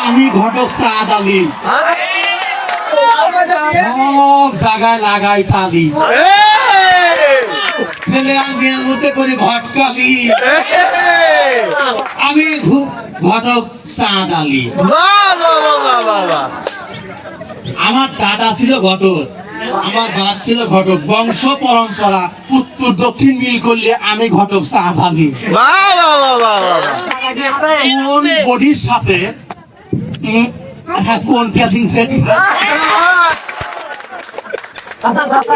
আমি ঘটক সাদ আলী সব জায়গায় লাগাই তালি ছেলে আমি মধ্যে করে ঘটকালি আমি ঘটক সাদ আলী আমার দাদা ছিল ঘটক আমার বাপ ছিল ঘটক বংশ পরম্পরা উত্তর দক্ষিণ মিল করলে আমি ঘটক আলী কোন বডির সাথে হ্যাঁ, কোন ক্যাচিং সেট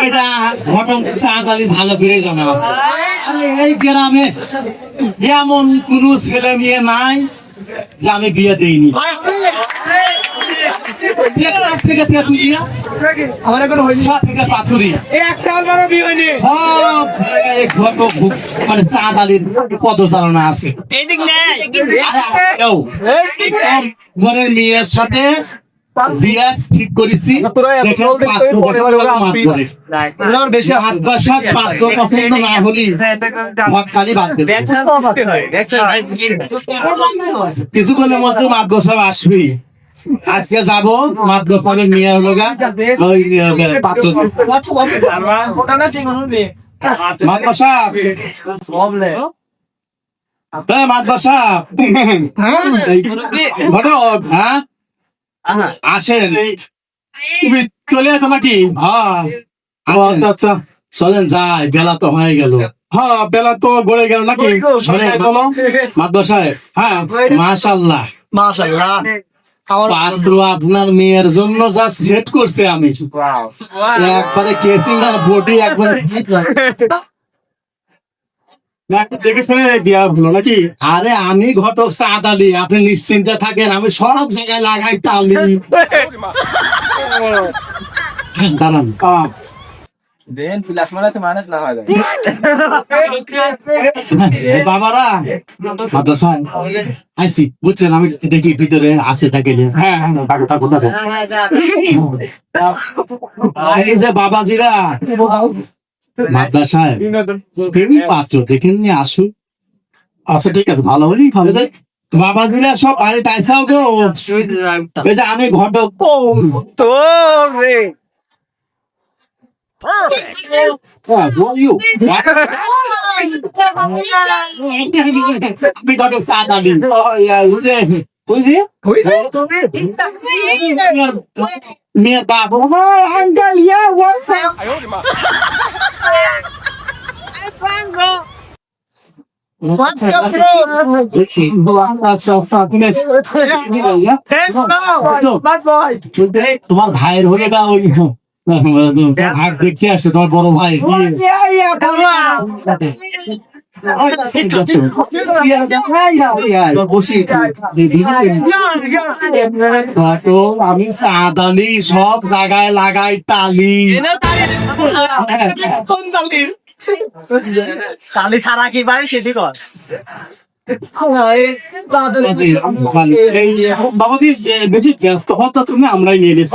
এটা ঘটক আলী ভালো করে আছে। এই গ্রামে এমন কোন ছেলে মেয়ে নাই যে আমি বিয়ে দেইনি। টেকনাফ থেকে তেঁতুলিয়া আমার এখন হয়েছে সব থেকে পাথুরিয়া এক সাল বারো বিয়ে হয়নি। সব জায়গায় এই ঘটক ভু- মানে চাঁদ আলীর পদচারণা আছে। এইদিক নেই। ঘরের মেয়ের সাথে বিয়ে ঠিক করেছি। করে। বেশি মাত বসার পাত্র পছন্দ না হলে মটকালি বাদ দেবে। কিছু মধ্যে মাত বসাবে আসবি আজকে যাব মাত বসাবে মেয়ের লোকা ওই পাত্র হ্যাঁ হ্যাঁ? আসেন। চলে আসো নাকি? হ্যাঁ। আচ্ছা আচ্ছা। চলেন যাই বেলা তো হয়ে গেল। হ্যাঁ বেলা তো গড়ে গেল নাকি? বলো। হ্যাঁ মাশাল্লাহ পাত্র আপনার মেয়ের জন্য যা সেট করছে আমি। একবারে কেসিং আর বডি একবারে আরে আমি ঘটক সাদ আলী আপনি নিশ্চিন্তে থাকেন আমি সব জায়গায় লাগাই তালি। দাঁড়ান। দেন প্লাস মাইনাস না হয়। এ বাবারা মাতব সাহেব আইসি বুঝছেন? আমি দেখি ভিতরে আছে থাকে হ্যাঁ হ্যাঁ। থাকো থাকো থাকো এই যে বাবাজিরা মাদ্রা সাহেব প্রেমী পাত্র দেখেন নি আসুন আচ্ছা ঠিক আছে ভালো হলেই ভালো। বাবাজিরা সব আরে তাইসাও কেউ আমি ঘটক। তো রে। Perfect. Oh, what you? What? Bị đau được sao nào đi? Rồi, rồi. Ôi gì? Ôi gì? Mẹ bà bố hơ hăng gà lìa quán sao? Ai ôi mà. Ai quán rồi. What's your problem? It's in blood, that's so fucking it. Yeah, yeah. Thanks, no. Bad boy. Today, तुम्हारा घायल हो जाएगा वो ভাই দেখতে আসছে তোমার বড় ভাই আমি সাদালি সব জায়গায় লাগাই তালি। কালি সারা কি পারি সেটি কর। বেশি ব্যস্ত হতো তুমি আমরাই নিয়ে নিছি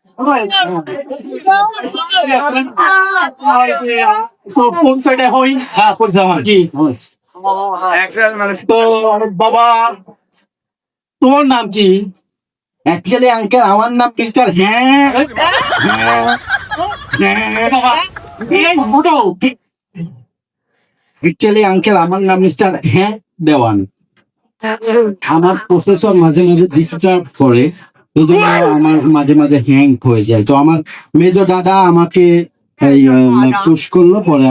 বাবা তোমার নাম কি? অ্যাকচুয়ালি আঙ্কেল আমার নাম মিস্টার হ্যাঁ। অ্যাকচুয়ালি আঙ্কেল আমার নাম মিস্টার হ্যাঁ দেওয়ান। আমার প্রসেসর মাঝে মাঝে ডিস্টার্ব করে। এই জন্য আমার মাঝে মাঝে হ্যাং হয়ে যায়। তো আমার মেজ দাদা আমাকে এই পুশ করল পরে।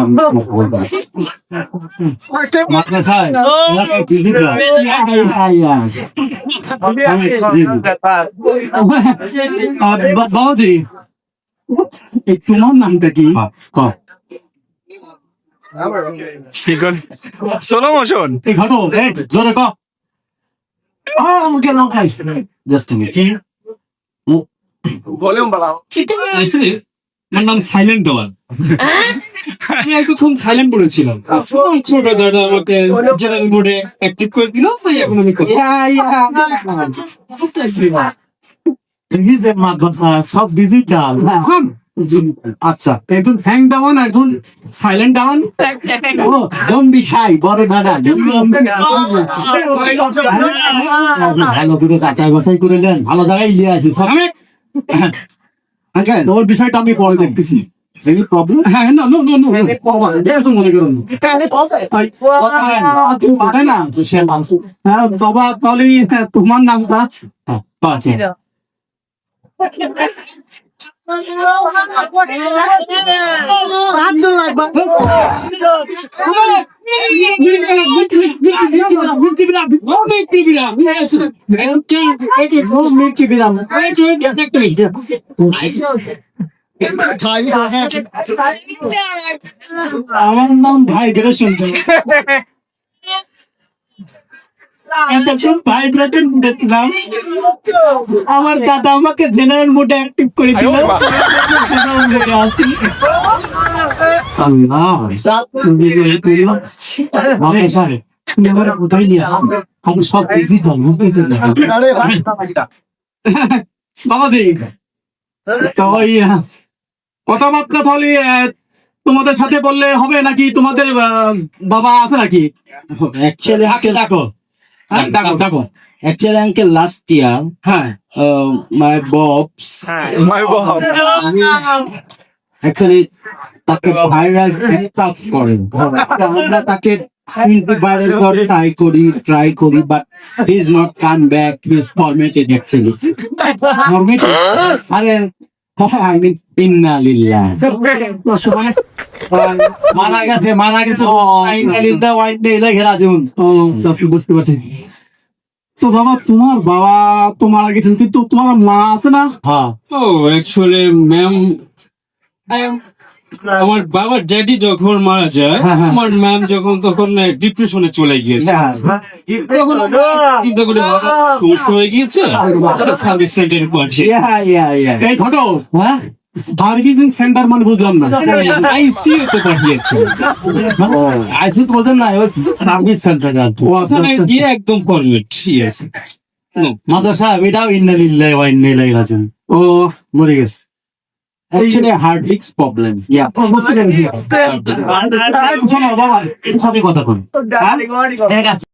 বাবাজি। এই তোমার নামটা কি। মোশন। ঘটো এই জোরে ক আমাকে জাস্ট কি? ভলিউম বাড়াও আমার নাম সাইলেন্ট দেওয়ান আমি এতক্ষণ সাইলেন্ট বলেছিলাম ছোট দাদা আমাকে জেনারেল মোডে অ্যাক্টিভ করে দিল তাই এখন আমি কথা ইয়া ইয়া হিজে মাদ্রাসা সব ডিজিটাল আচ্ছা একজন হ্যাং ডাউন একজন সাইলেন্ট ডাউন জম্বি শাই বড় দাদা ভালো করে যাচাই বাছাই করে দেন ভালো জায়গায় আমি আঙ্কেল তোর বিষয়টা আমি পরে দেখতেছি। হ্যাঁ না নো নো নো দেখো মনে করুন তাই না হ্যাঁ বাবা তাহলে হ্যাঁ, তোমার নামটা আমার নাম ভাইব্রেশন ভাইব্রেশন দেখলাম আমার দাদা আমাকে জেনারেল মোডে অ্যাক্টিভ করে দিল আসো। কথাবার্তা তাহলে তোমাদের সাথে বললে হবে নাকি তোমাদের বাবা আছে নাকি আঙ্কেল ডাকো হ্যাঁ ডাকো ডাকো অ্যাকচুয়ালি লাস্ট ইয়ার হ্যাঁ মাই ববস মাই অ্যাকচুয়ালি তাকে ভাইরাস অ্যাটাক করে। আমরা তাকে ট্রাই করি ট্রাই করি but he is not come back he is formatted actually formatted আরে লিল্লাহ। মারা গেছে মারা গেছে। ইন্না লিল্লাহ, ওয়া ইন্না ইলাইহি রাজিউন। ও বুঝতে তো বাবা, তোমার বাবা তো মারা গেছেন, কিন্তু তোমার মা আছে না? হ্যাঁ। ম্যাম আমার বাবার ড্যাডি যখন মারা যায় হ্যাঁ, হ্যাঁ। আমার ম্যাম যখন তখন ডিপ্রেশনে চলে গিয়েছে। তখন চিন্তা করে সুস্থ হয়ে গিয়েছে? সার্ভিস সেন্টারে পাঠিয়ে এই ঘটো হ্যাঁ? সার্ভিসিং সেন্টার মানে বুঝলাম না। আইসিইউ তে পাঠিয়েছে। আইসি বলতেন না ও সার্ভিস সেন্টার ওখানে। গিয়ে একদম ফরমেট ইয়েস মাদ্রাসা এটাও ইন্না লিল্লাহি ওয়া ইন্না ইলাইহি রাজিউন। ও। মরে গেছে। ইয়া বুঝতে পেরেছি শোনো বাবা এর সাথে কথা কই হ্যাঁ?